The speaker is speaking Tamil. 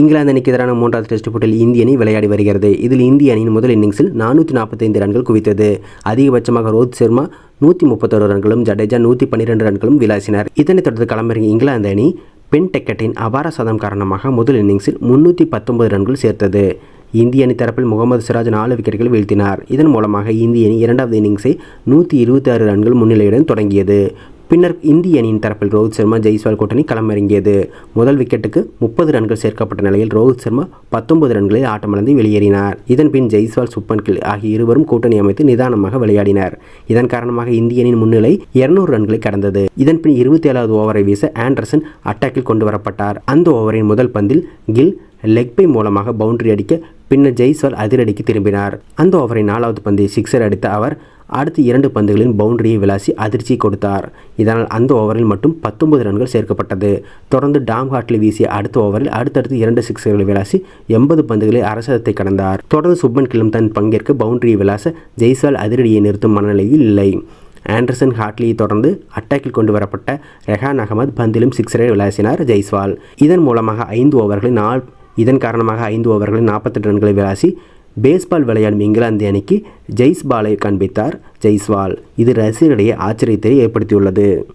இங்கிலாந்து அணிக்கு எதிரான மூன்றாவது டெஸ்ட் போட்டியில் இந்திய அணி விளையாடி வருகிறது. இதில் இந்திய அணியின் முதல் இன்னிங்ஸில் நானூற்றி நாற்பத்தைந்து ரன்கள் குவித்தது. அதிகபட்சமாக ரோஹித் சர்மா நூற்றி முப்பத்தொரு ரன்களும் ஜடேஜா நூற்றி பன்னிரெண்டு ரன்களும் விளாசினர் இதனைத் தொடர்ந்து களமிறங்கிய இங்கிலாந்து அணி பென் டெக்கட்டின் அபார சதம் காரணமாக முதல் இன்னிங்ஸில் முன்னூற்றி பத்தொன்பது ரன்கள் சேர்த்தது. இந்திய அணி தரப்பில் முகமது சிராஜ் நாலு விக்கெட்டுகள் வீழ்த்தினார். இதன் மூலமாக இந்திய அணி இரண்டாவது இன்னிங்ஸை நூற்றி இருபத்தி ஆறு ரன்கள் முன்னிலையுடன் தொடங்கியது. பின்னர் இந்திய அணியின் தரப்பில் ரோஹித் சர்மா ஜெய்ஸ்வால் கூட்டணி களமிறங்கியது. முதல் விக்கெட்டுக்கு முப்பது ரன்கள் சேர்க்கப்பட்ட நிலையில் ரோஹித் சர்மா பத்தொன்பது ரன்களில் ஆட்டமிழந்து வெளியேறினார். இதன் பின் ஜெய்ஸ்வால் சுப்பன் கில் ஆகிய இருவரும் கூட்டணி அமைத்து நிதானமாக விளையாடினர். இதன் காரணமாக இந்திய அணியின் முன்னிலை இருநூறு ரன்களை கடந்தது. இதன் பின் இருபத்தி ஏழாவது ஓவரை வீச ஆண்டர்சன் அட்டாக்கில் கொண்டு வரப்பட்டார் அந்த ஓவரின் முதல் பந்தில் கில் லெக் பை மூலமாக பவுண்டரி அடிக்க பின்னர் ஜெய்ஸ்வால் அதிரடிக்கு திரும்பினார். அந்த ஓவரின் நாலாவது பந்தை சிக்ஸர் அடித்த அவர் அடுத்த இரண்டு பந்துகளின் பவுண்டரியை விளாசி அதிர்ச்சி கொடுத்தார். இதனால் அந்த ஓவரில் மட்டும் பத்தொன்பது ரன்கள் சேர்க்கப்பட்டது. தொடர்ந்து டாம் ஹாட்லி வீசிய அடுத்த ஓவரில் அடுத்தடுத்து இரண்டு சிக்ஸர்களை விளாசி எண்பது பந்துகளில் அரசத்தை கடந்தார். தொடர்ந்து சுப்பன் கிளம் தன் பங்கேற்க பவுண்டரியை விளாச ஜெய்ஸ்வால் அதிரடியை நிறுத்தும் மனநிலையில் இல்லை. ஆண்டர்சன் ஹாட்லியை தொடர்ந்து அட்டாக்கில் கொண்டு வரப்பட்ட ரெஹான் அகமது பந்திலும் சிக்ஸரை விளாசினார் ஜெய்ஸ்வால். இதன் மூலமாக ஐந்து ஓவர்களில் நாள் இதன் காரணமாக ஐந்து ஓவர்களில் நாற்பத்தெட்டு ரன்களை விளாசி பேஸ்பால் விளையாடும் இங்கிலாந்து அணிக்கு ஜெய்ஸ்பாலை காண்பித்தார் ஜெய்ஸ்வால் இது ரசிகர்களிடையே ஆச்சரியத்தை ஏற்படுத்தியுள்ளது.